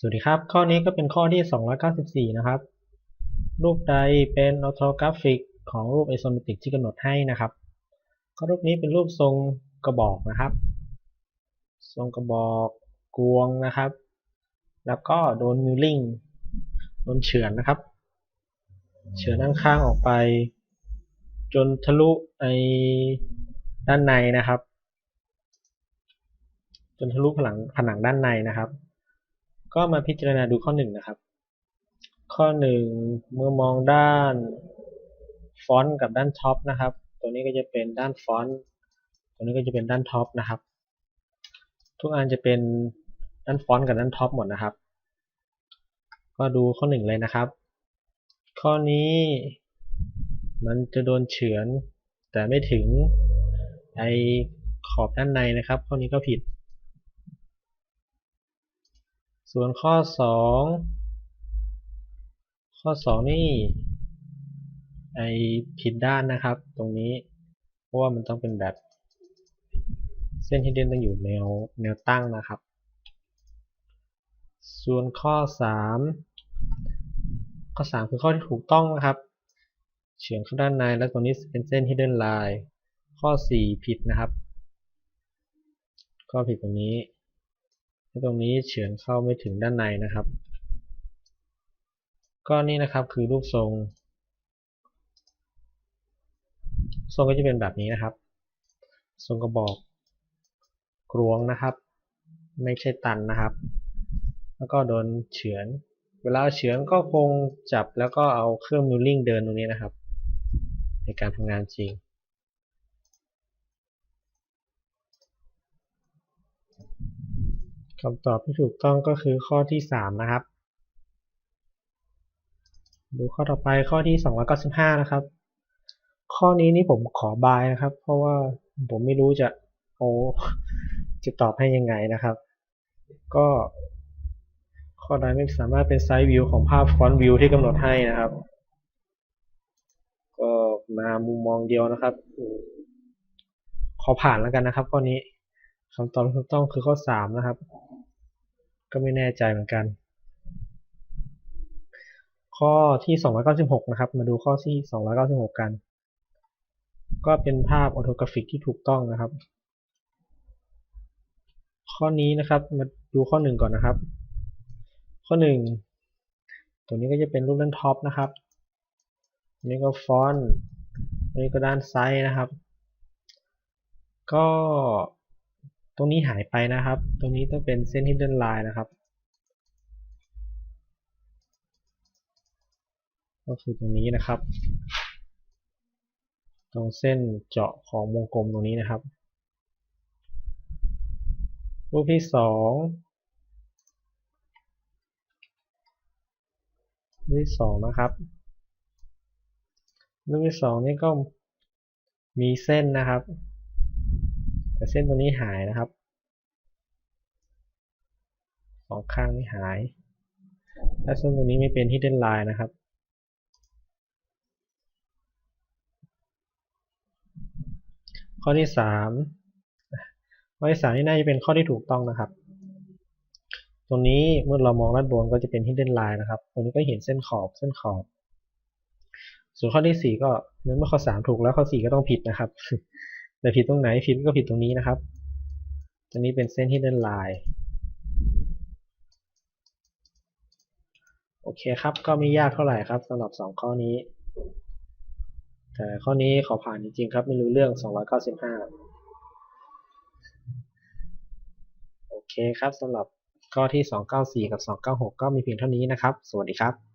สวัสดีครับ ข้อนี้ก็เป็นข้อที่ 294 นะครับ รูปใดเป็นออโทกราฟิกของรูปไอโซเมตริกที่กำหนดให้นะครับ ก็รูปนี้เป็นรูปทรงกระบอกนะครับ ทรงกระบอกกวงนะครับ แล้วก็โดนมิลลิ่ง โดนเฉือนนะครับ เฉือนด้านข้างออกไป จนทะลุไอด้านในนะครับ จนทะลุผนังผนังด้านในนะครับ ก็มาพิจารณาดูข้อหนึ่งนะครับ ข้อหนึ่งเมื่อมองด้านฟอนต์กับด้านท็อปนะครับ ตัวนี้ก็จะเป็นด้านฟอนต์ตัวนี้ก็จะเป็นด้านท็อปนะครับ ทุกอันจะเป็นด้านฟอนต์กับด้านท็อปหมดนะครับ ก็ดูข้อหนึ่งเลยนะครับ ข้อนี้มันจะโดนเฉือนแต่ไม่ถึงไอขอบด้านในนะครับ ข้อนี้ก็ผิด ส่วนข้อ 2 ข้อ 2 นี่ไอผิดด้านนะครับ ตรงนี้ เพราะว่ามันต้องเป็นแบบ เส้นที่เด่นต้องอยู่แนวแนวตั้งนะครับ ส่วนข้อ 3 ข้อ 3 คือข้อที่ถูกต้องนะครับ เฉือนเข้าด้านในแล้วตรงนี้เป็นเส้น hidden line ข้อ 4 ผิดนะครับ ข้อผิดตรงนี้ ตรงนี้เฉือนเข้าไม่ถึงด้านในนะครับ ก็นี่นะครับคือรูปทรง ทรงก็จะเป็นแบบนี้นะครับ ทรงกระบอกกรวงนะครับ ไม่ใช่ตันนะครับ แล้วก็โดนเฉือน เวลาเฉือนก็คงจับแล้วก็เอาเครื่องมิลลิ่งเดินตรงนี้นะครับ ในการทำงานจริง คำตอบที่ถูกต้องก็คือข้อที่ 3 นะครับ ดูข้อต่อไปข้อที่ 295 นะครับ ข้อนี้นี่ผมขอบายนะครับ เพราะว่าผมไม่รู้จะโอจะตอบให้ยังไงนะครับ ก็ ข้อใดไม่สามารถเป็นไซด์วิวของภาพฟอนต์วิวที่กำหนดให้นะครับ ก็มามุมมองเดียวนะครับ ขอผ่านแล้วกันนะครับข้อนี้ คำตอบที่ถูกต้องคือข้อ 3 นะครับ ก็ไม่แน่ใจเหมือนกัน ข้อที่ 296 นะครับ มาดูข้อที่ 296 กัน ก็เป็นภาพออโทกราฟิกที่ถูกต้องนะครับ ข้อนี้นะครับ มาดูข้อ 1 ก่อนนะครับ ข้อ 1 ตัวนี้ก็จะเป็นรูปด้านท็อปนะครับนนี้ก็ฟอนต์นนี้ก็ด้านไซด์นะครับ ก็ ตรงนี้หายไปนะครับ ตรงนี้ต้องเป็นเส้น hidden line นะครับ ก็คือตรงนี้นะครับ ตรงเส้นเจาะของวงกลมตรงนี้นะครับ รูปที่สองรูปที่สองนะครับ รูปที่สองนี่ก็มีเส้นนะครับ เส้นตรงนี้หายนะครับสองข้างไม่หายและเส้นตรงนี้ไม่เป็น hidden line นะครับข้อที่สามข้อที่สามนี่น่าจะเป็นข้อที่ถูกต้องนะครับ ตรงนี้เมื่อเรามองด้านบนก็จะเป็น hidden line นะครับ ตรงนี้ก็เห็นเส้นขอบเส้นขอบ ส่วนข้อที่สี่ก็เมื่อข้อสามถูกแล้วข้อสี่ก็ต้องผิดนะครับ แต่ผิดตรงไหนผิดก็ผิดตรงนี้นะครับตรงนี้เป็นเส้น hidden line โอเคครับ ก็ไม่ยากเท่าไหร่ครับสำหรับสองข้อนี้ แต่ข้อนี้ขอผ่านจริงๆครับ ไม่รู้เรื่อง 295 โอเคครับสำหรับข้อที่ 294 กับ 296 ก็มีเพียงเท่านี้นะครับ สวัสดีครับ